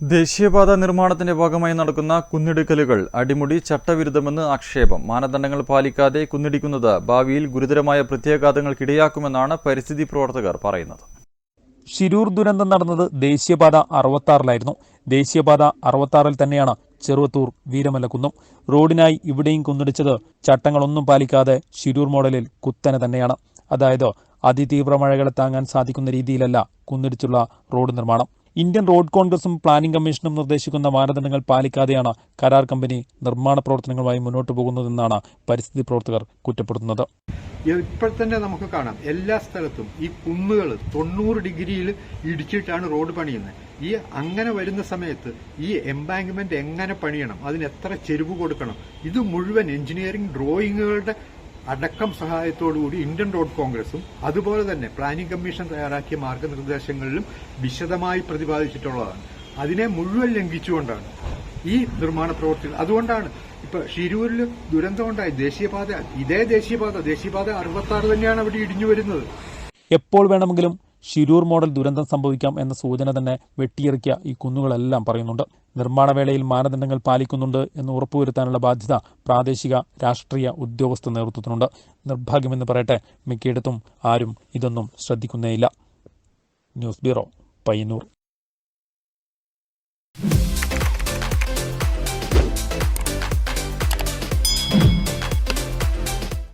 ദേശീയപാത നിർമ്മാണത്തിന്റെ ഭാഗമായി നടക്കുന്ന കുന്നിടുക്കലുകൾ അടിമുടി ചട്ടവിരുദ്ധമെന്ന് ആക്ഷേപം. മാനദണ്ഡങ്ങൾ പാലിക്കാതെ കുന്നിടിക്കുന്നത് ഭാവിയിൽ ഗുരുതരമായ പ്രത്യാഘാതങ്ങൾക്കിടയാക്കുമെന്നാണ് പരിസ്ഥിതി പ്രവർത്തകർ പറയുന്നത്. ശിരൂർ ദുരന്തം നടന്നത് ദേശീയപാത അറുപത്താറിലായിരുന്നു. ദേശീയപാത അറുപത്താറിൽ തന്നെയാണ് ചെറുവത്തൂർ വീരമലക്കുന്നും. റോഡിനായി ഇവിടെയും കുന്നിടിച്ചത് ചട്ടങ്ങളൊന്നും പാലിക്കാതെ ശിരൂർ മോഡലിൽ കുത്തനെ തന്നെയാണ്. അതായത് അതിതീവ്ര മഴകളെ താങ്ങാൻ സാധിക്കുന്ന രീതിയിലല്ല കുന്നിടിച്ചുള്ള റോഡ് നിർമ്മാണം. ഇന്ത്യൻ റോഡ് കോൺഗ്രസും പ്ലാനിംഗ് കമ്മീഷനും നിർദ്ദേശിക്കുന്ന മാനദണ്ഡങ്ങൾ പാലിക്കാതെയാണ് കരാർ കമ്പനി നിർമ്മാണ പ്രവർത്തനങ്ങളുമായി മുന്നോട്ടു പോകുന്നതെന്നാണ് പരിസ്ഥിതി പ്രവർത്തകർ കുറ്റപ്പെടുത്തുന്നത്. ഇപ്പോൾ തന്നെ നമുക്ക് കാണാം. എല്ലാ സ്ഥലത്തും ഈ കുന്നുകൾ തൊണ്ണൂറ് ഡിഗ്രിയിൽ ഇടിച്ചിട്ടാണ് റോഡ് പണിയുന്നത്. ഈ അങ്ങനെ വരുന്ന സമയത്ത് ഈ എംബാങ്ക്മെന്റ് എങ്ങനെ പണിയണം? അതിന് എത്ര ചെരുവ് കൊടുക്കണം? ഇത് മുഴുവൻ എഞ്ചിനീയറിംഗ് ഡ്രോയിങ്ങുകളുടെ അടക്കം സഹായത്തോടുകൂടി ഇന്ത്യൻ റോഡ് കോൺഗ്രസും അതുപോലെ തന്നെ പ്ലാനിംഗ് കമ്മീഷൻ തയ്യാറാക്കിയ മാർഗനിർദ്ദേശങ്ങളിലും വിശദമായി പ്രതിപാദിച്ചിട്ടുള്ളതാണ്. അതിനെ മുഴുവൻ ലംഘിച്ചുകൊണ്ടാണ് ഈ നിർമ്മാണ പ്രവർത്തികൾ അതുകൊണ്ടാണ് ഇപ്പൊ ഷിരൂരിൽ ദുരന്തമുണ്ടായി. ദേശീയപാത ഇതേ ദേശീയപാത ദേശീയപാത അറുപത്തി ആറ് തന്നെയാണ് അവിടെ ഇടിഞ്ഞു വരുന്നത്. എപ്പോൾ വേണമെങ്കിലും ശിരൂർ മോഡൽ ദുരന്തം സംഭവിക്കാം എന്ന സൂചന തന്നെ വെട്ടിയിറക്കിയ ഈ കുന്നുകളെല്ലാം പറയുന്നുണ്ട്. നിർമ്മാണവേളയിൽ മാനദണ്ഡങ്ങൾ പാലിക്കുന്നുണ്ട് എന്ന് ഉറപ്പുവരുത്താനുള്ള ബാധ്യത പ്രാദേശിക രാഷ്ട്രീയ ഉദ്യോഗസ്ഥ നേതൃത്വത്തിനുണ്ട്. നിർഭാഗ്യമെന്ന് പറയട്ടെ മിക്കയിടത്തും ആരും ഇതൊന്നും ശ്രദ്ധിക്കുന്നേയില്ല. News bureau Payyanur.